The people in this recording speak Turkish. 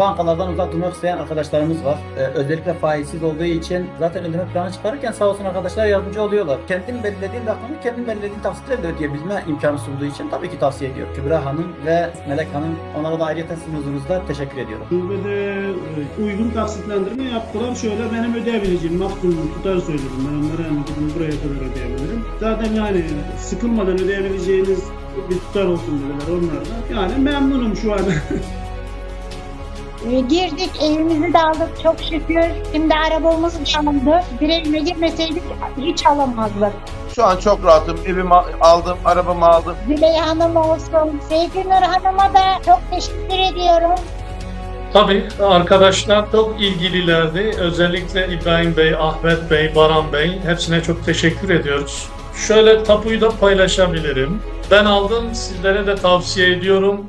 bankalardan uzak durmak isteyen arkadaşlarımız var. Ee, özellikle faizsiz olduğu için zaten ödeme planı çıkarırken sağ olsun arkadaşlar yardımcı oluyorlar. Kendin belirlediğin rakamı kendin belirlediğin taksitle de ödeyebilme imkanı sunduğu için tabii ki tavsiye ediyorum. Kübra Hanım ve Melek Hanım onlara da ayrıca sizin huzurunuzda teşekkür ediyorum. Şubede e, uygun taksitlendirme yaptılar. Şöyle benim ödeyebileceğim maksimum tutarı söyledim. Ben onlara yani gidin buraya kadar ödeyebilirim. Zaten yani sıkılmadan ödeyebileceğiniz bir tutar olsun dediler onlar da. Yani memnunum şu an. E, girdik, evimizi de aldık çok şükür. Şimdi arabamız da alındı. Bir evime girmeseydik hiç alamazdık. Şu an çok rahatım. Evimi aldım, arabamı aldım. Züleyha Hanım olsun, Seyfinur Hanım'a da çok teşekkür ediyorum. Tabii arkadaşlar çok ilgililerdi. Özellikle İbrahim Bey, Ahmet Bey, Baran Bey hepsine çok teşekkür ediyoruz. Şöyle tapuyu da paylaşabilirim. Ben aldım, sizlere de tavsiye ediyorum.